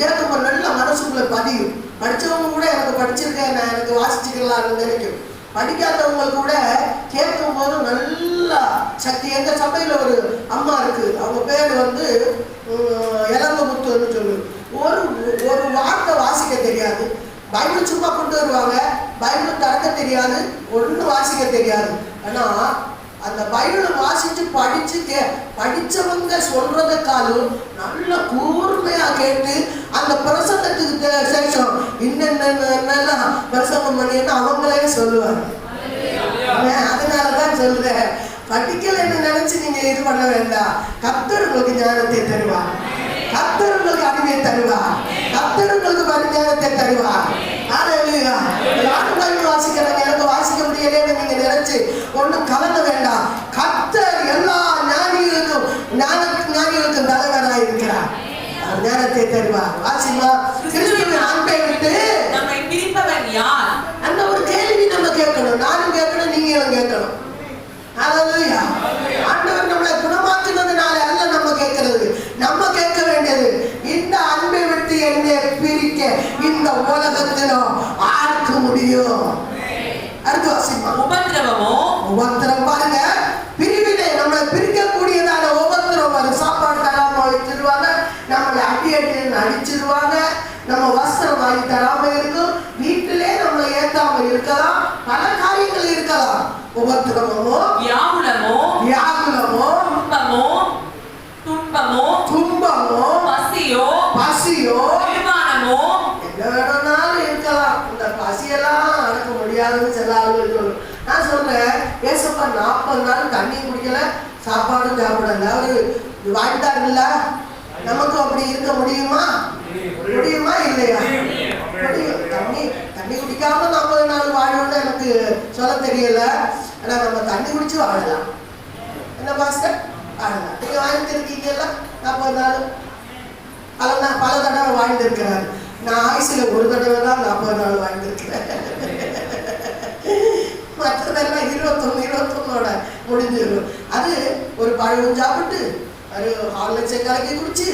கேட்கும்போது நல்ல மனசுக்குள்ள பதியும். படித்தவங்க கூட எனக்கு படிச்சிருக்கேன் நான் எனக்கு வாசிச்சுக்கலாம்னு நினைக்கும். படிக்காதவங்க கூட கேட்கும் போது நல்லா சக்தி. எங்க சபையில ஒரு அம்மா இருக்கு. அவங்க பேர் வந்து உம், இளங்கமுத்துன்னு சொல்லு. ஒரு ஒரு வார்த்தை வாசிக்க தெரியாது. பைபிள் சும்மா கொண்டு வருவாங்க. பைபிள் திறக்க தெரியாது. ஒன்றும் வாசிக்க தெரியாது. ஆனால் அந்த பைபிளை வாசிச்சு படிச்சு கே படிச்சவங்க சொல்றதுக்காலும் நல்ல கூர்மையா கேட்டு அந்த பிரசங்கத்துக்கு சேஷம். இன்னென்னலாம் பிரசங்கம் பண்ணின்னு அவங்களே சொல்லுவாங்க. ஆமென். அதனாலதான் சொல்றேன். படிக்கலைன்னு நினைச்சு நீங்க இது பண்ண வேண்டாம். கத்தர் உங்களுக்கு ஞானத்தை தருவா கத்தர் உங்களுக்கு அறிவை தருவா கத்தர் உங்களுக்கு பரிஞானத்தை தருவா ஹalleluya. யாரும் பைபிள் வாசிக்கிறாங்க எனக்கு வாசிக்க முடியலைன்னு நீங்க நினைச்சு ஒண்ணும் கலங்க வேண்டாம். கத்தர் எல்லா ஞானிகளுக்கும் ஞான ஞானிகளுக்கும் தலைவராக இருக்கிறார். ஞானத்தை தருவார். வாசிமா கிறிஸ்துவின் அன்பை விட்டு நம்மை பிரிப்பவன் யார்? அந்த ஒரு கேள்வி நம்ம கேட்கணும். நானும் கேட்கணும் நீங்களும் கேட்கணும். ஹalleluya ஆண்டவர் நம்மளை குணமாக்குனதுனால அல்ல நம்ம கேட்கிறது. நம்ம கேட்க வேண்டியது இந்த அன்பை விட்டு என்னை பிரிக்க இந்த உலகத்திலும் ஆர்க்க முடியும் அடுத்து வாசிமா உபத்திரம் பாருங்க. பிரிவினை நம்மளை பிரிக்கக்கூடியதான உபத்திரம் வரும் சாப்பாடு தராம வச்சிருவாங்க. நம்மளை அடி அடின்னு அடிச்சிருவாங்க. நம்ம வஸ்திரம் வாங்கி தராம இருக்கும். வீட்டிலே நம்மளை ஏத்தாம இருக்கலாம். பல காரியங்கள் இருக்கலாம். உபத்திரமோ வியாகுலமோ? வியாகுலமோ? துன்பமோ? துன்பமோ? துன்பமோ? பசியோ? பசியோ? நிர்வாணமோ என்ன வேணும்னாலும் இருக்கலாம். இந்த பசியெல்லாம் அடக்க முடியாதுன்னு சில ஆளுகள் சொல்லும் நான் சொல்றேன் ஏசப்பா நாற்பது நாள் தண்ணி குடிக்கல சாப்பாடும் சாப்பிடல. அவரு வாழ்ந்தாருல்ல நமக்கு அப்படி இருக்க முடியுமா? முடியுமா இல்லையா? முடியும். தண்ணி தண்ணி குடிக்காம நாற்பது நாள் வாழணும்னு எனக்கு சொல்ல தெரியல. ஆனா நம்ம தண்ணி குடிச்சு வாழலாம். என்ன பாஸ்டர்? வாழலாம் நீங்க வாழ்ந்துருக்கீங்கல்ல நாற்பது நாள். பல பல தடவை வாழ்ந்திருக்கிறார் நான் ஆயுசில ஒரு தடவை தான் நாற்பது நாள் வாழ்ந்திருக்கிறேன் மற்றதெல்லாம் இருபத்தொன்னு இருபத்தொன்னோட முடிஞ்சிடும் அது ஒரு பழம் சாப்பிட்டு ஒரு ஹார்லிக்ஸை கலக்கி குடிச்சு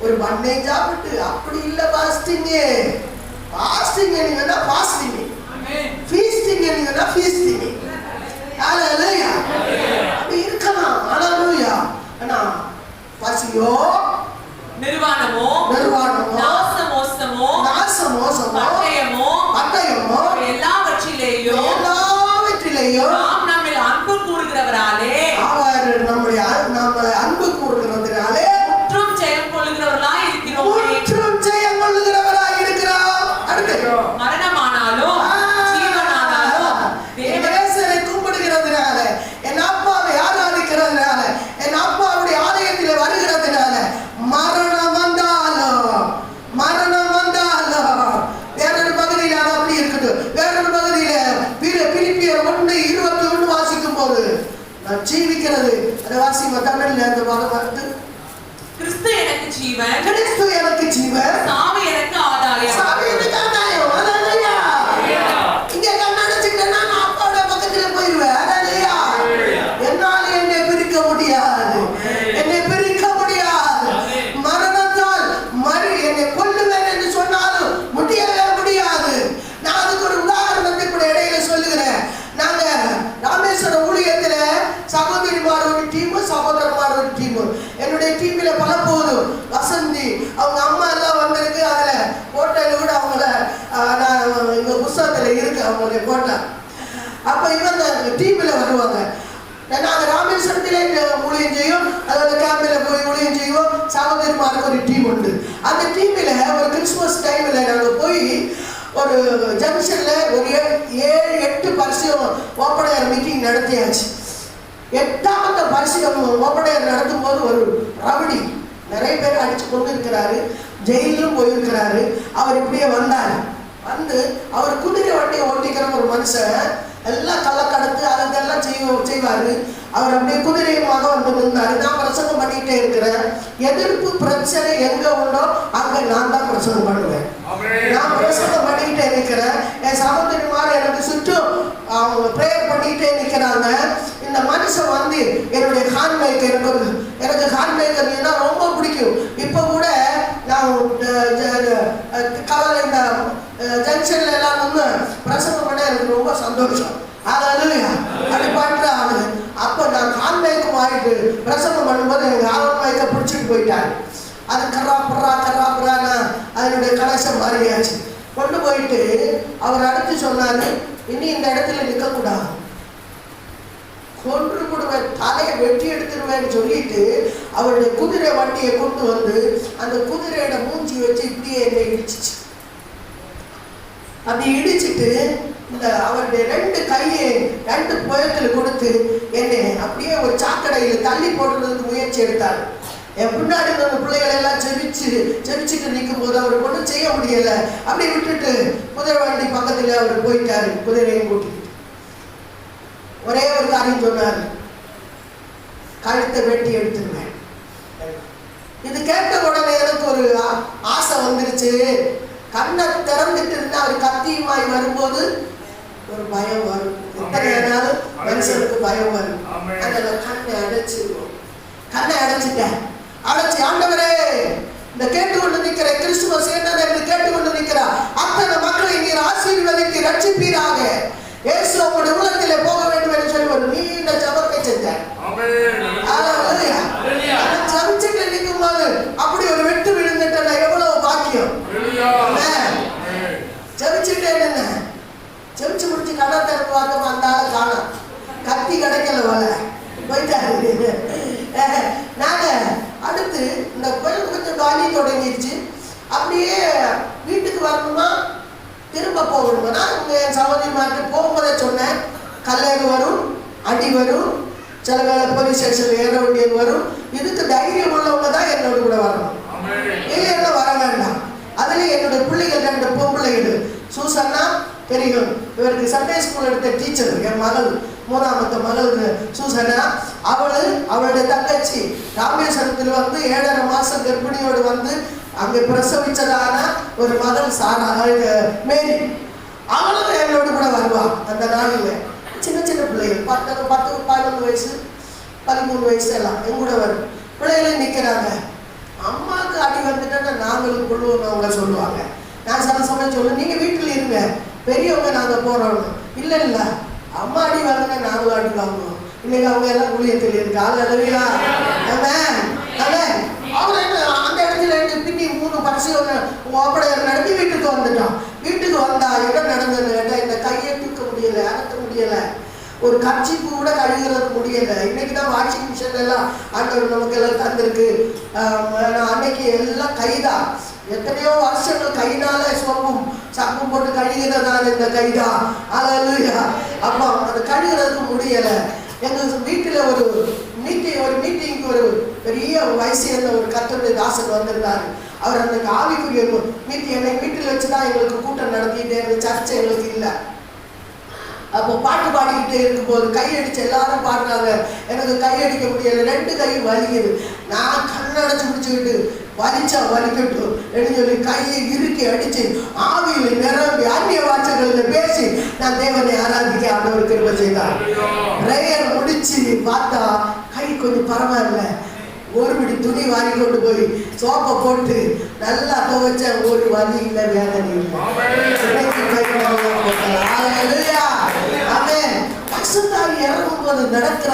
ஒரு பண்ணையும் சாப்பிட்டு அப்படி இல்லை பாஸ்டிங்கு வாசிமா தமிழ்ல அந்த பாகம் வந்து கிறிஸ்து எனக்கு ஜீவன் கிறிஸ்து எனக்கு ஜீவன் சாவு எனக்கு ஆதாயம் சாமியுக்கு ஆதாயம். ஹalleluya. இங்க கண்ணடைச்சுக்கிட்டேன்னா நான் அப்பாவோட பக்கத்துல போயிருவேன். ஹalleluya. என்னால என்னை பிரிக்க முடியாது. என்னை பிரிக்க முடியாது. மரணத்தால் மறு என்னை கொல்லுவேன் என்று சொன்னாலும் முடியவே முடியாது. நான் அதுக்கு ஒரு உதாரணத்தை கூட இடையில சொல்லுகிறேன். நாங்க ராமேஸ்வரம் ஊழியத்துல சகோதரிமார் ஒரு டீம் சகோதரமார் ஒரு டீம் என்னுடைய டீம்ல பல போதும் வசந்தி அவங்க அம்மா எல்லாம் வந்து எங்க புஸ்தகத்துல இருக்கு அவங்களுடைய போட்டா அப்ப இவங்க டீம்ல வருவாங்க நாங்கள் ராமேஸ்வரத்திலே ஊழியம் செய்யும் அதோட கேம்பில் போய் ஊழியம் செய்வோம் சகோதரிமாருக்கு ஒரு டீம் உண்டு. அந்த டீமில் ஒரு கிறிஸ்மஸ் டைமில் நாங்கள் போய் ஒரு ஜங்ஷனில் ஒரு ஏ- ஏழு எட்டு பரிசு ஓப்பனையர் மீட்டிங் நடத்தியாச்சு. எட்டாவது பரிசுகம் ஓப்பனையர் நடத்தும் போது ஒரு ரவுடி நிறைய பேர் அடிச்சு கொண்டு இருக்கிறாரு ஜெயிலும் போயிருக்கிறாரு. அவர் இப்படியே வந்தார். வந்து அவர் குதிரை வண்டியை ஓட்டிக்கிற ஒரு மனுஷன் எல்லாம் கள்ளக்கடத்து அதெல்லாம் செய்வோம் செய்வார். அவர் அப்படியே குதிரையுமாக வந்து நின்றாரு. நான் பிரசங்கம் பண்ணிக்கிட்டே இருக்கிறேன் எதிர்ப்பு பிரச்சனை எங்க உண்டோ அங்க நான் தான் பிரசங்கம் பண்ணுவேன். நான் பிரசங்கம் பண்ணிக்கிட்டே இருக்கிறேன் என் சகோதரிமார் எனக்கு சுற்றும் அவங்க ப்ரேயர் பண்ணிக்கிட்டே நிற்கிறாங்க இந்த மனுஷன் வந்து என்னுடைய ஹார்ட் மேக்கர் எனக்கு எனக்கு ஹார்ட் மேக்கர் ரொம்ப பிடிக்கும். இப்போ கூட நான் கவலை இந்த ஜங்ஷன்ல எல்லாம் வந்து பிரசங்கம் பண்ண எனக்கு ரொம்ப சந்தோஷம். அதாவது ஆன்மீகம் ஆயிட்டு பிரசங்கம் பண்ணும்போது எனக்கு ஹார்ட் பிடிச்சிட்டு போயிட்டாரு. அது கரா புறா கரா புறானா அதனுடைய கலசம் மாறியாச்சு. கொண்டு போயிட்டு அவர் அடுத்து சொன்னாரு இனி இந்த இடத்துல நிற்கக்கூடாது கொன்று கொடுவேன் தலையை வெட்டி எடுத்துருவேன்னு சொல்லிட்டு அவருடைய குதிரை வண்டியை கொண்டு வந்து அந்த குதிரையோட மூஞ்சி வச்சு இப்படியே என்னை இடிச்சிச்சு. அப்படி இடிச்சிட்டு இந்த அவருடைய ரெண்டு கையை ரெண்டு புயத்தில் கொடுத்து என்னை அப்படியே ஒரு சாக்கடையில் தள்ளி போடுறதுக்கு முயற்சி எடுத்தார். என் பின்னாடி இருந்த பிள்ளைகளை எல்லாம் ஜெபிச்சு ஜெபிச்சுட்டு நிற்கும் போது அவர் ஒன்றும் செய்ய முடியல. அப்படி விட்டுட்டு குதிரை வண்டி பக்கத்தில் அவர் போயிட்டாரு குதிரையும் கூட்டிட்டு ஒரே ஒரு காரியம் சொன்னார். கழுத்தை வெட்டி எடுத்துருவேன். இது கேட்ட உடனே எனக்கு ஒரு ஆ- ஆசை வந்துருச்சு. கண்ணை திறந்துட்டு இருந்தா அவர் கத்தியுமாய் வரும்போது ஒரு பயம் வரும். எத்தனை நாள் மனுஷனுக்கு பயம் வரும். அதனால கண்ணை அடைச்சிருவோம். கண்ணை அடைச்சிட்டேன் அடைச்சி ஆண்டவரே இந்த கேட்டுக்கொண்டு நிற்கிற கிறிஸ்துமஸ் என்னது என்று கேட்டுக்கொண்டு நிற்கிறா அத்தனை மக்களை நீர் ஆசீர்வதித்து ரட்சிப்பீராக இயேசு உங்களுடைய உள்ளத்திலே போக வேண்டும் என்று சொல்லி ஒரு நீண்ட ஜபத்தை செஞ்சேன் ஹalleluya. அதை ஜபிச்சுட்டு நிற்கும்போது அப்படி ஒரு வெட்டு விழுந்துட்டா எவ்வளவு பாக்கியம் ஜபிச்சுட்டே என்ன ஜபிச்சு முடிச்சு கடை திறப்பு வாங்க அந்த ஆளை காணோம் கத்தி கிடைக்கல போல போயிட்டாரு. நாங்க அடுத்து இந்த கோயில் கொஞ்சம் காலி தொடங்கிடுச்சு. அப்படியே வீட்டுக்கு வரணுமா? திரும்ப போகணுமா? நான் உங்க என் சகோதரிமார்கிட்ட போகும்போதே சொன்னேன். கல்யாணம் வரும் அடி வரும் சில வேளை போலீஸ் ஸ்டேஷன் ஏற வேண்டியது வரும். இதுக்கு தைரியம் உள்ளவங்க தான் என்னோட கூட வரணும். இல்லைன்னா வர வேண்டாம். அதுல என்னோட பிள்ளைகள் ரெண்டு பொம்பளைகள். சூசன்னா தெரியும் இவருக்கு சண்டே ஸ்கூல் எடுத்த டீச்சர் என் மகள். மூணாமத்து மகளுக்கு சூசனா அவள் அவளுடைய தங்கச்சி ராமேஸ்வரத்தில் வந்து ஏழரை மாசம் கர்ப்பிணியோடு வந்து அங்கே பிரசவிச்சதான ஒரு மகள் சாரா அஹ், மேரி. அவளும் எங்களோடு கூட வருவாள் அந்த நாளில். சின்ன சின்ன பிள்ளைகள். பத்து பத்து பதினொன்று வயசு பதிமூணு வயசு எல்லாம் எங்கூட வரும். பிள்ளைகளும் நிற்கிறாங்க அம்மாவுக்கு அடி வந்துட்டா நாங்களும் கொள்வோம் அவங்க சொல்லுவாங்க. நான் சில சமயம் சொல்லுவேன் நீங்கள் வீட்டில் இருங்க. பெரியவங்க நாங்கள் போறோம் இல்லை இல்லை. அம்மா அடி வாங்கினா நாங்களும் அடி வாங்குவோம். இன்னைக்கு அவங்க எல்லாம் ஊழியத்தில் இருக்காங்க அளவியா அவர் என்ன அந்த இடத்துல இருந்து பின்னி மூணு பரிசு ஓப்படையர் நடத்தி வீட்டுக்கு வந்துட்டோம் வீட்டுக்கு வந்தா என்ன நடந்தது கேட்டா இந்த கையை தூக்க முடியல அகற்ற முடியல. ஒரு கட்சி கூட கழுகுறது முடியல. இன்னைக்கு தான் வாஷிங் மிஷின் எல்லாம் ஆண்டவர் நமக்கு எல்லாம் தந்திருக்கு. அன்னைக்கு எல்லாம் கைதான். எத்தனையோ வருஷங்கள் கையினால சோப்பும் சப்பும் போட்டு கழுகிறதான இந்த கைதா. அலலுயா அப்போ அது கழுகுறதுக்கு முடியல. எங்க வீட்டுல ஒரு மீட்டிங் ஒரு மீட்டிங்க்கு ஒரு பெரிய வயசு இருந்த ஒரு கத்தருடைய தாசன் வந்திருந்தாரு. அவர் அந்த ஆவிக்குரிய மீட்டிங் என்னை வீட்டில் வச்சு தான் எங்களுக்கு கூட்டம் நடத்திட்டே இருந்த சர்ச்சை எங்களுக்கு இல்லை. அப்போ பாட்டு பாடிக்கிட்டே இருக்கும்போது கையடிச்சு எல்லாரும் பாடுறாங்க. எனக்கு கையடிக்க முடியல. ரெண்டு கையும் வலிக்குது. நான் கண்ணடைச்சு பிடிச்சிக்கிட்டு வலிச்சா வலிக்கட்டும் சொல்லி கையை இறுக்கி அடிச்சு ஆவியில் நிரம்பி அந்நிய வார்த்தைகளில் பேசி நான் தேவனை ஆராதிக்க ஆண்டவர் கிருபை செய்தார். பிரேயர் முடிச்சு பார்த்தா கை கொஞ்சம் பரவாயில்ல. ஒரு பிடி துணி வாங்கி கொண்டு போய் சோப்பை போட்டு நல்லா துவைச்ச ஒரு வலி இல்லை வேதனை இல்லை. ஆக்செப்ட் ஆகி இறங்கும் போது நடக்கிற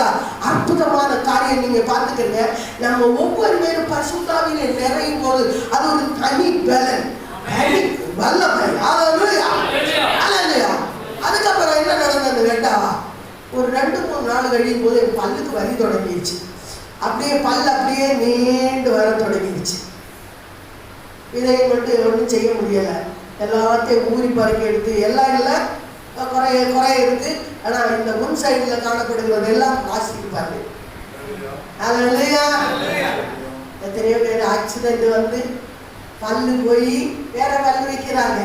அற்புதமான காரியம் நீங்க பார்த்துக்கங்க. நம்ம ஒவ்வொரு பேரும் பசுத்தாவிலே நிறையும் போது அது ஒரு தனி பலன். தனி வல்லமை அதுக்கப்புறம் என்ன நடந்தது கேட்டா ஒரு ரெண்டு மூணு நாள் கழியும் போது என் பல்லுக்கு வரி தொடங்கிடுச்சு. அப்படியே பல் அப்படியே நீண்டு வர தொடங்கிடுச்சு. இதை மட்டும் ஒன்றும் செய்ய முடியலை. எல்லாத்தையும் ஊறி பறக்க எடுத்து எல்லாம் இல்லை குறைய குறைய எடுத்து ஆனால் இந்த முன் சைடில் காணப்படுகிறது எல்லாம் பிளாஸ்டிக் இல்லையா எத்தனையோ பேர் ஆக்சிடென்ட் வந்து பல்லு போய் வேற பல்லு வைக்கிறாங்க.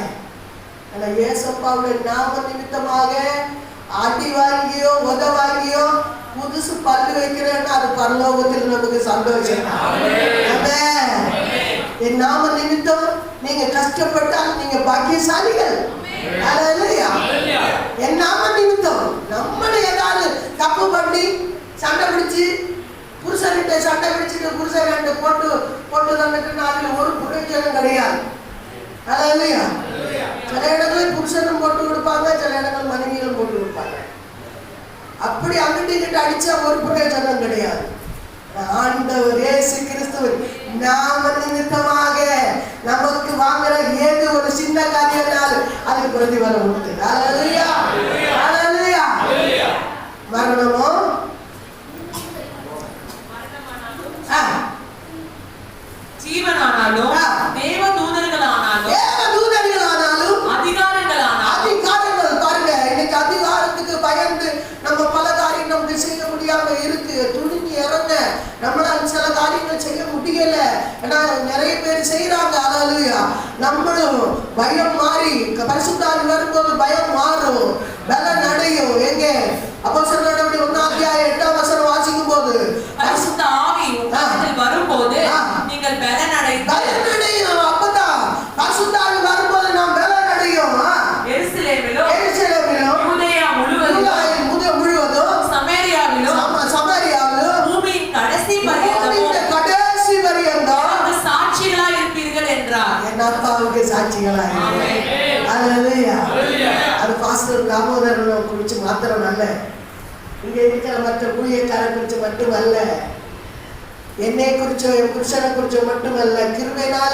ஆனால் ஏசப்பாவுடைய நாம நிமித்தமாக அடி வாங்கியோ உத வாங்கியோ புதுசு பல்லு வைக்கிறேன்னா அது பரலோகத்தில் நமக்கு சந்தோஷம். என் நாம நிமித்தம் நீங்க கஷ்டப்பட்டால் நீங்க பாக்கியசாலிகள். அல்லேலூயா. என் நாம நிமித்தம் நம்மள ஏதாவது தப்பு பண்ணி சண்டை பிடிச்சு புருஷன்கிட்ட சண்டை பிடிச்சிட்டு புருஷன் ரெண்டு போட்டு போட்டு தந்துட்டு அதுல ஒரு புரோஜனம் கிடையாது. இல்லையா சில இடங்களில் புருஷனும் போட்டு கொடுப்பாங்க சில இடங்கள் மனைவியும் போட்டு கொடுப்பாங்க. அப்படி அங்கிட்டு இங்கிட்டு அடிச்சா ஒரு பிரயோஜனம் கிடையாது. ஆண்டவர் இயேசு கிறிஸ்துவின் நாம நிமித்தமாக நமக்கு வாங்குற ஏது ஒரு சின்ன காரியம்னால் அதுக்கு பிரதிபலம் உண்டு மரணமோ ஆ, ஜீவனானாலும் ஆ. தேவ தூதர்களானாலும் தேவ தூதர்களானாலும் அதிகாரங்களானாலும் அதிகாரங்கள் பாருங்க இன்னைக்கு அதிகாரத்துக்கு பயந்து நம்ம பல காரியம் நமக்கு செய்ய முடியாம இருக்கு துணிஞ்சு இறங்க நம்மளால சில காரியங்கள் செய்ய ஏன்னா நிறைய பேர் செய்யறாங்க அதாலுயா நம்மளும் பயம் மாறி பரிசுத்தாவி வரும்போது பயம் மாறும். பலன் அடையும். எங்க? அப்போ சொன்ன ஒன்னாம் அத்தியாயம் எட்டாம் வசனம் வாசிக்கும் போது பரிசுத்த ஆவி உங்களிடத்தில் வரும்போது ஆ. நீங்கள் பலனடைந்து பலன் அடையும் அப்பதான் பரிசுத்தாவி வரும்போது நாம் பலன் அடையும் ஆ. எருசலேமிலும் எருசலேமிலும் யூதேயா முழுவதும் யூதாயின் முதல் முழுவதும் சமேரியாவிலும் சம- சமாரியாவிலும் பூமியின் கடைசி பூமியின் பரியந்தமும் கடைசி பரியந்தம் எனக்கு சாட்சிகளாய் இருப்பீர்கள் என்றார் என் அப்பாவுக்கு சாட்சிகளா ஆமென். அல்லேலூயா அது பாஸ்டர் தாமோதரன் குறித்து மாத்திரம் அல்ல. இங்கே இருக்கிற மற்ற ஊழியக்காரை மட்டும் மட்டுமல்ல. என்னை குறிச்சோ என் புருஷனை குறிச்சோ மட்டுமல்ல. கிருமையினால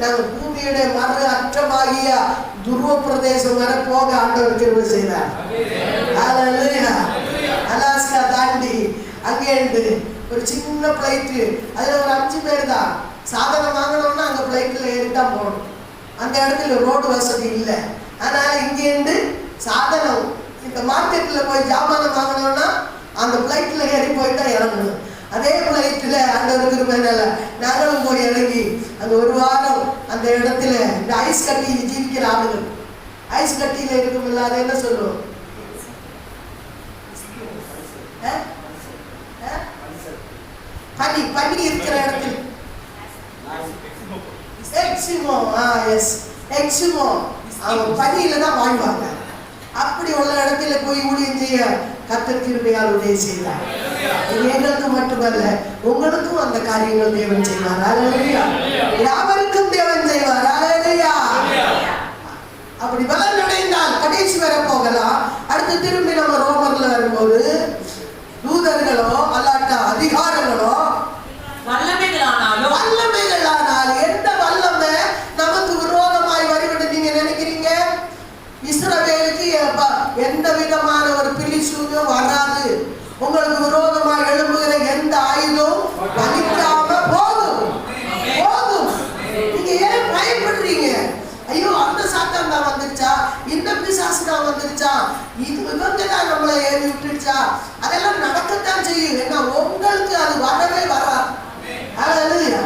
நாங்கள் பூமியுடைய மறு அற்றமாகிய துருவ பிரதேசம் வர போக ஆண்டவர் கிருமை செய்தார். அலாஸ்கா தாண்டி அங்கே இருந்து ஒரு சின்ன பிளைட்டு அதில் ஒரு அஞ்சு பேர் தான். சாதனம் வாங்கணும்னா அந்த பிளைட்டில் ஏறி தான் போகணும். அந்த இடத்துல ரோடு வசதி இல்லை. அதனால இங்கேருந்து சாதனம். இந்த மார்க்கெட்டில் போய் ஜாமானம் வாங்கணும்னா அந்த ஃப்ளைட்டில் ஏறி போய் தான் இறங்கணும். அதே ஃப்ளைட்டில் அந்த இருக்கிறதுனால நாங்களும் போய் இறங்கி அந்த ஒரு வாரம் அந்த இடத்துல இந்த ஐஸ் கட்டியில் ஜீவிக்கிற ஆளுகள். ஐஸ் கட்டியில் இருக்கும் இல்லாத என்ன சொல்லுவோம் ஆ? ஆ? பனி பனி இருக்கிற இடத்துல. எக்ஸிமோ ஆ எஸ் எக்ஸிமோ அவங்க பனியில தான் வாழ்வாங்க. அப்படி உள்ள இடத்துல போய் ஊழியம் செய்ய கத்தர் கிருபையால் உதவி செய்தார் இது எங்களுக்கு மட்டுமல்ல உங்களுக்கும் அந்த காரியங்கள் தேவன் செய்வார். அல்லேலூயா யாவருக்கும் தேவன் செய்வார். அல்லேலூயா அப்படி பலன் அடைந்தால் கடைசி வர போகலாம். அடுத்து திரும்பி நம்ம ரோமர்ல வரும்போது தூதர்களோ அல்லாட்டா அதிகாரங்களோ வல்லமைகளானாலும் வல்லமைகளானால் எந்த வல்லமை நமக்கு விரோதமாய் வருகிறது நீங்க நினைக்கிறீங்க இஸ்ரவேலுக்கு எப்ப- எந்த விதமான ஒரு பிலிசூனியும் வராது உங்களுக்கு விரோதமாய் எழும்புகிற எந்த ஆயுதம் பலிக்காம போதும் போதும் நீங்க ஏன் பயப்படுறீங்க ஐயோ அந்த சாத்தான் தான் வந்துருச்சா இந்த பிசாசு தான் வந்துருச்சா இது இவங்க தான் நம்மளை ஏறி விட்டுருச்சா அதெல்லாம் நடக்கத்தான் செய்யும் ஏன்னா உங்களுக்கு அது வரவே வராது ஹalleluya.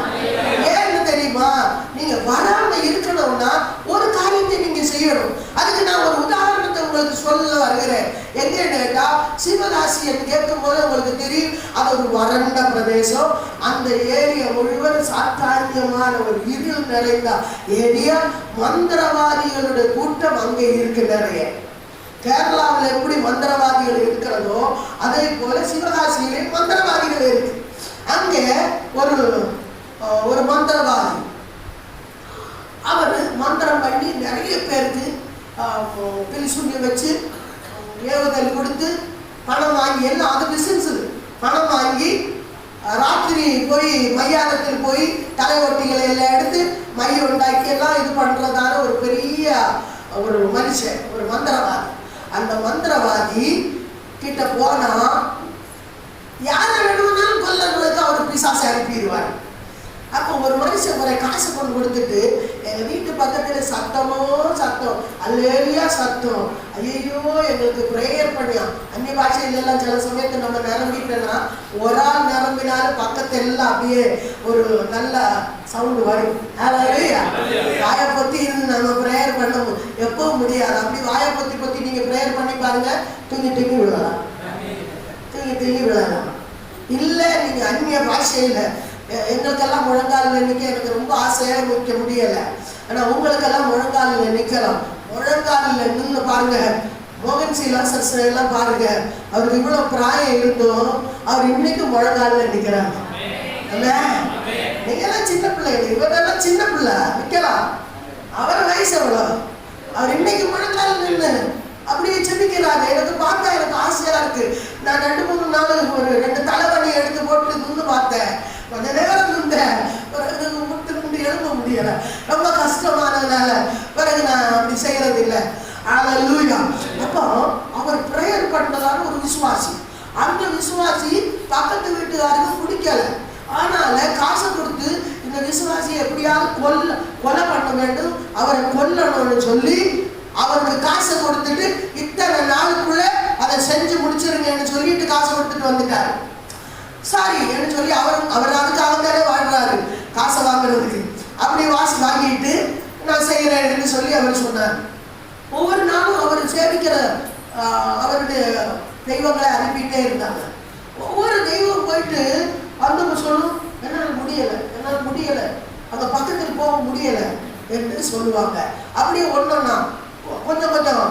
ஏன்னு தெரியுமா நீங்க வராம இருக்கணும்னா ஒரு காரியத்தை நீங்க செய்யணும் அதுக்கு நான் ஒரு உதாரணத்தை உங்களுக்கு சொல்ல வருகிறேன் எங்க கேட்டா சிவகாசியை கேட்கும் போது உங்களுக்கு தெரியும். அது ஒரு வறண்ட பிரதேசம். அந்த ஏரியா முழுவதும் சாத்தாரியமான ஒரு இருள் நிறைந்த ஏரியா. மந்திரவாதிகளுடைய கூட்டம் அங்கே இருக்கு நிறைய கேரளாவில் எப்படி மந்திரவாதிகள் இருக்கிறதோ அதே போல சிவகாசியிலே மந்திரவாதிகள் இருக்கு. அங்கே ஒரு ஒரு மந்திரவாதி. அவர் மந்திரம் பண்ணி நிறைய பேருக்கு பிரிசூன்யம் வச்சு ஏவுதல் கொடுத்து பணம் வாங்கி எல்லாம் அது பிசினஸ் பணம் வாங்கி அஹ், ராத்திரி போய் மையானத்தில் போய் தலைவொட்டிகளை எல்லாம் எடுத்து மை உண்டாக்கி எல்லாம் இது பண்றதான ஒரு பெரிய ஒரு மனுஷன் ஒரு மந்திரவாதி அந்த மந்திரவாதி கிட்ட போனா யாரை வேணும்னாலும் கொல்லங்களுக்கு அவர் பிசாசை அனுப்பிடுவார் அப்போ ஒரு மனுஷன் ஒரு காசு கொண்டு கொடுத்துட்டு எங்க வீட்டு பக்கத்துல சத்தமோ சத்தம் அல்லேலியா சத்தம் ஐயோ எங்களுக்கு ப்ரேயர் பண்ணியா அந்நிய பாஷையில எல்லாம் சில சமயத்துல நம்ம நிரம்பிட்டோம்னா ஒரு ஆள் நிரம்பினாலும் பக்கத்துல எல்லாம் அப்படியே ஒரு நல்ல சவுண்டு வரும். வாயை பற்றி இருந்து நம்ம ப்ரேயர் பண்ண மு- எப்பவும் முடியாது. அப்படி வாயை பற்றி பொத்தி நீங்க ப்ரேயர் பண்ணி பாருங்க. தூங்கி தூங்கி விழலாம். தூங்கி தூங்கி விழலாம். இல்ல நீங்க அந்நிய பாஷையில எங்களுக்கெல்லாம் முழங்காலில் நிற்க எனக்கு ரொம்ப ஆசையா நிற்க முடியல. ஆனா உங்களுக்கெல்லாம் முழங்காலில் நிக்கலாம். முழங்காலில் நின்று பாருங்க. மோகன் சீலாசர் எல்லாம் பாருங்க. அவருக்கு இவ்வளவு பிராயம் இருந்தும். அவர் இன்னைக்கு முழங்காலில் நிற்கிறாங்க நீங்கெல்லாம் சின்ன பிள்ளை இவரெல்லாம் சின்ன பிள்ளை. நிக்கலாம். அவர் வயசு எவ்வளோ? அவர் இன்னைக்கு முழங்கால் நின்று அப்படியே செபிக்கிறாரு எனக்கு பார்த்தா எனக்கு ஆசையா இருக்கு. நான் ரெண்டு மூணு நாள் ஒரு ரெண்டு தலைவணி எடுத்து போட்டு நின்று பார்த்தேன். கொஞ்ச நேரம் நின்றேன். ஒரு முட்டு நின்று எழும்ப முடியலை ரொம்ப கஷ்டமானதுனால பிறகு நான் அப்படி செய்யறது இல்லை அல்லேலூயா அப்போ அவர் ப்ரேயர் பண்ணதான ஒரு விசுவாசி அந்த விசுவாசி பக்கத்து வீட்டுக்காருக்கு பிடிக்கல ஆனால காசை கொடுத்து இந்த விசுவாசியை எப்படியாவது கொல்ல கொலை பண்ண வேண்டும் அவரை கொல்லணும்னு சொல்லி அவருக்கு காசை கொடுத்துட்டு இத்தனை நாளுக்குள்ள அதை செஞ்சு முடிச்சிருங்கன்னு சொல்லிட்டு காசை கொடுத்துட்டு வந்துட்டாரு சாரி என்று சொல்லி அவர் அவர் அதுக்காக தானே வாழ்றாரு காசை வாங்குறதுக்கு அப்படி வாசி வாங்கிட்டு நான் செய்கிறேன்னு சொல்லி அவர் சொன்னார் ஒவ்வொரு நாளும் அவர் சேவிக்கிற ஆஹ், அவருடைய தெய்வங்களை அனுப்பிட்டே இருந்தாங்க ஒவ்வொரு தெய்வம் போயிட்டு வந்து சொல்லும் என்னால் முடியலை என்னால் முடியலை அங்கே பக்கத்தில் என்று சொல்லுவாங்க. அப்படியே ஒன்றுன்னா கொஞ்சம் கொஞ்சம்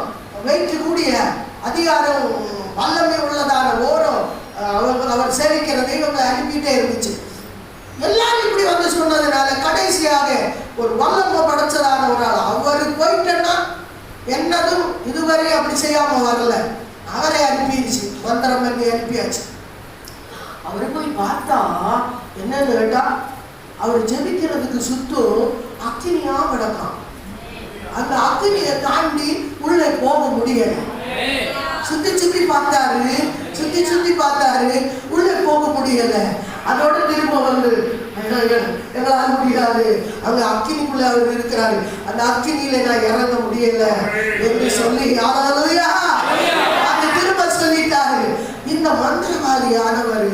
வயிற்று கூடிய அதிகாரம் வல்லமை உள்ளதான ஓரம் அவங்க அவர் அவர் சேவிக்கிற தெய்வங்களை அனுப்பிட்டே இருந்துச்சு. எல்லாரும் இப்படி வந்து சொன்னதுனால கடைசியாக ஒரு வல்லமை படைச்சதான ஒரு ஆள். அவர் போயிட்டேன்னா என்னதும் இதுவரை அப்படி செய்யாம வரல. அவரை அனுப்பிடுச்சு. மந்திரம் பண்ணி அனுப்பியாச்சு. அவரு போய் பார்த்தா என்னன்னு கேட்டா அவர் ஜெபிக்கிறதுக்கு சுத்தம் அக்னியா விளக்கம் அந்த அக்னியை தாண்டி உள்ளே போக முடியல. சுத்தி சுத்தி பார்த்தாரு சுத்தி சுத்தி பார்த்தாரு உள்ளே போக முடியல. அதோட திரும்ப வந்து எங்களால் முடியாது. அங்க அக்கினிக்குள்ள அவர் இருக்கிறாரு. அந்த அக்கினியில நான் இறங்க முடியல. என்று சொல்லி யாராலையா அந்த திரும்ப சொல்லிட்டாரு. இந்த மந்திரவாதியானவர்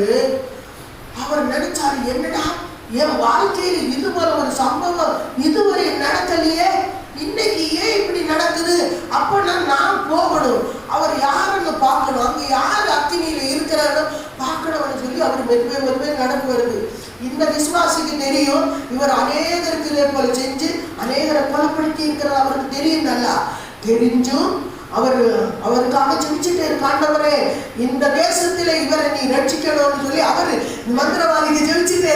அவர் நினைச்சாரு என்னடா என் வாழ்க்கையில் இதுவரை ஒரு சம்பவம் இதுவரை நடக்கலையே. இன்னைக்கு ஏன் இப்படி நடக்குது? அப்பனா நான் போகணும். அவர் யாருன்னு பார்க்கணும். அங்க யார் அக்கினியில இருக்கிறாரோ பார்க்கணும்னு சொல்லி அவர் மெதுவே மெதுவே நடந்து வருது. இந்த விசுவாசிக்கு தெரியும் இவர் அநேகருக்கு இதே போல செஞ்சு அநேகரை கொலப்படுத்தி இருக்கிறது அவருக்கு தெரியும் நல்லா. தெரிஞ்சும் அவர் அவருக்காக ஜெபிச்சுட்டே இருக்காண்டவரே இந்த தேசத்துல இவரை நீ ரட்சிக்கணும்னு சொல்லி அவர் மந்திரவாதிக்கு ஜெபிச்சுட்டே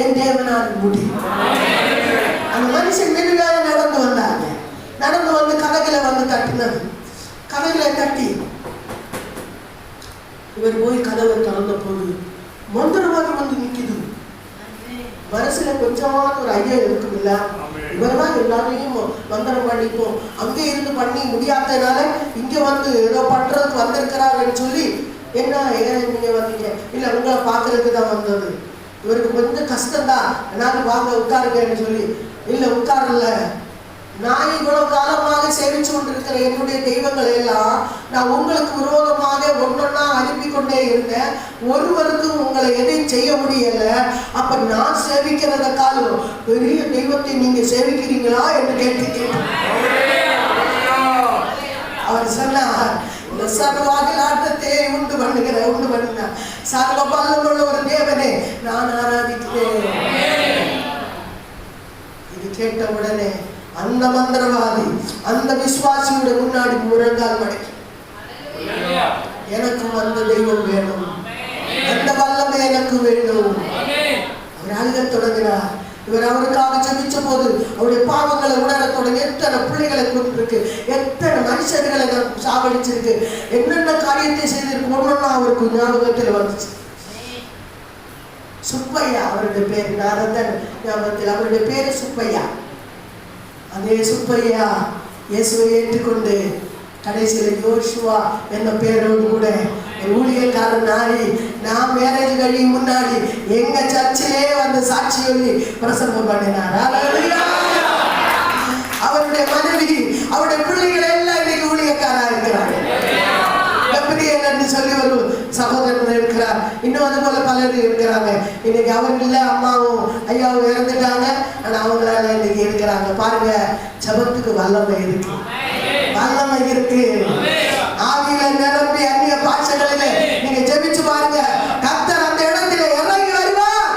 என் தேவனால் முடியும் அந்த மனுஷன் மெதுவாக நடந்து வந்தாங்க. நடந்து வந்து கதகளை வந்து தட்டினது கதகளை தட்டி இவர் போய் கதவை திறந்த போது மந்திரவாதி வந்து நிக்குது. மனசுல கொஞ்சமாவது ஒரு ஐயா இருக்கும் இல்ல இவர்தான் எல்லாரையும் மந்திரம் பண்ணிப்போம். அங்கே இருந்து பண்ணி முடியாததுனால இங்க வந்து ஏதோ பண்றதுக்கு வந்திருக்கிறாருன்னு சொல்லி என்ன ஏன் நீங்க வந்தீங்க? இல்ல உங்களை பார்க்கறதுக்கு தான் வந்தது. இவருக்கு கொஞ்சம் கஷ்டம்தான். என்னால வாங்க உட்காருங்கன்னு சொல்லி இல்ல உட்காரல. நான் இவ்வளவு காலமாக சேவிச்சு கொண்டிருக்கிற என்னுடைய தெய்வங்களை எல்லாம் நான் உங்களுக்கு விரோதமாக ஒன்னொன்னா அனுப்பி கொண்டே இருந்தேன். ஒருவருக்கும் உங்களை எதையும் செய்ய முடியல. அப்ப நான் சேவிக்கிறத காலம் பெரிய தெய்வத்தை நீங்க சேவிக்கிறீங்களா? என்று கேட்டீங்க அவர் சொன்னார் இந்த சர்வாதிலாட்டத்தை உண்டு பண்ணுகிற உண்டு பண்ணுங்க சர்வ பல்லமுள்ள ஒரு தேவனே நான் ஆராதிக்கிறேன் இது கேட்ட உடனே அந்த மந்திரவாதி அந்த விசுவாசியோட முன்னாடி முழங்கால் மடக்கி எனக்கும் அந்த தெய்வம் வேணும் அந்த வல்லமை எனக்கு வேண்டும் அவர் அழுக தொடங்கினார் இவர் அவருக்காக சந்திச்ச போது அவருடைய பாவங்களை உணர தொடங்கி எத்தனை பிள்ளைகளை கொண்டிருக்கு எத்தனை மனுஷர்களை சாவடிச்சிருக்கு என்னென்ன காரியத்தை செய்திருக்கு ஒன்னொன்னா அவருக்கு ஞாபகத்தில் வந்துச்சு. சுப்பையா அவருடைய பேர் நாரதன் ஞாபகத்தில் அவருடைய பேரு சுப்பையா. அதே சுப்பையா இயேசுவை ஏற்றுக்கொண்டு கடைசியில் யோசுவா என்ற பேரோடு கூட என் ஊழியக்காரன் நாடி நான் மேரேஜ் கழியும் முன்னாடி எங்க சர்ச்சிலே வந்து சாட்சி சொல்லி பிரசங்கம் பண்ணினார். அவருடைய மனைவி அவருடைய பிள்ளைகள் எல்லாம் இன்னைக்கு ஊழியக்காரா இருக்கிறாங்க. எப்படி என்று சொல்லி ஒரு சகோதரன் இருக்கிறார். இன்னும் அது போல பலர் இருக்கிறாங்க. இன்னைக்கு அவர் இல்லை அம்மாவும் ஐயாவும் இறந்துட்டாங்க. ஆனா அவங்களால இன்னைக்கு இருக்கிறாங்க. பாருங்க ஜபத்துக்கு வல்லமை இருக்கு. வல்லமை இருக்கு ஆவியில நிரம்பி அந்நிய பாஷைகளிலே நீங்க ஜெபிச்சு பாருங்க. கர்த்தர் அந்த இடத்துல இறங்கி வருவார்.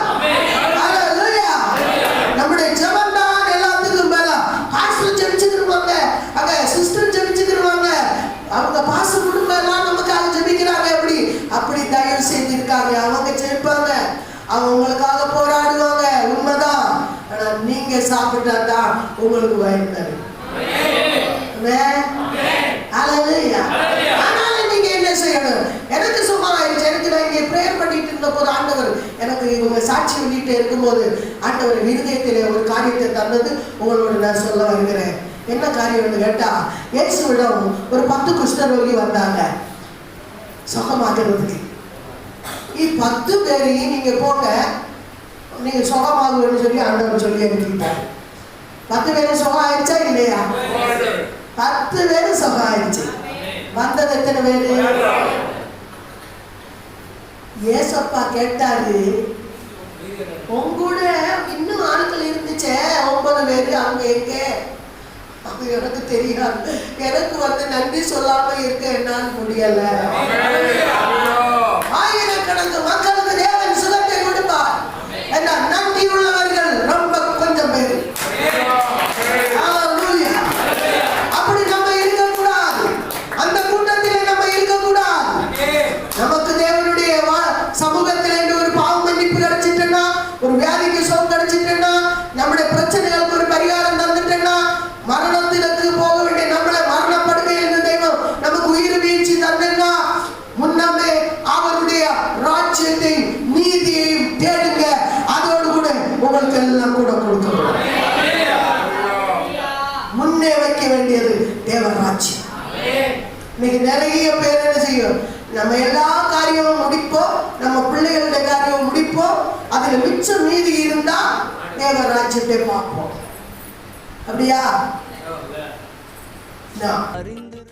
Hallelujah. நம்முடைய ஜெபம் தான் எல்லாத்துக்கும் மேல பாஸ்டர் ஜெபிச்சுக்கிருவாங்க. அங்க சிஸ்டர் ஜெபிச்சுக்கிருவாங்க. அவங்க பாஸ்டர் குடும்பம் எல்லாம் நமக்காக ஜெபிக்கிறாங்க. எப்படி? அப்படி தயவு செஞ்சிருக்காங்க. அவங்க ஜெபிப்பாங்க. அவங்க உங்களுக்காக போராடுவாங்க. உண்மைதான். ஆனா நீங்க சாப்பிட்டா தான் உங்களுக்கு வயிறு தரும் Amen. Hallelujah. ஆனாலும் நீங்க என்ன செய்யணும் எனக்கு சும்மா ஆயிடுச்சு எனக்கு நான் இங்கே ப்ரேயர் பண்ணிட்டு இருந்த போது ஆண்டவர் எனக்கு இவங்க சாட்சி வெளியிட்டு இருக்கும்போது ஆண்டவர் இருதயத்திலே ஒரு காரியத்தை தந்தது உங்களோட நான் சொல்ல வருகிறேன். என்ன காரியம்னு கேட்டா இயேசுவிடம் ஒரு பத்து குஷ்டரோகி வந்தாங்க. சுகமாக்குறதுக்கு. பத்து பேரையும் நீங்க போங்க. நீங்க சுகமாகுன்னு சொல்லி ஆண்டவர் சொல்லி அனுப்பிட்டார் பத்து பேரும் சுகம் ஆயிடுச்சா இல்லையா? பத்து பேரும் சுகம் ஆயிடுச்சு வந்தது எத்தனை பேரு? ஏசப்பா கேட்டாரு உங்கூட இன்னும் ஆட்கள் இருந்துச்சே? ஒன்பது பேரு அவங்க எங்க? அது எனக்கு தெரியாது. எனக்கு வந்து நன்றி சொல்லாம இருக்க என்னால முடியல. ஆயிரக்கணக்கு மக்களுக்கு Iya.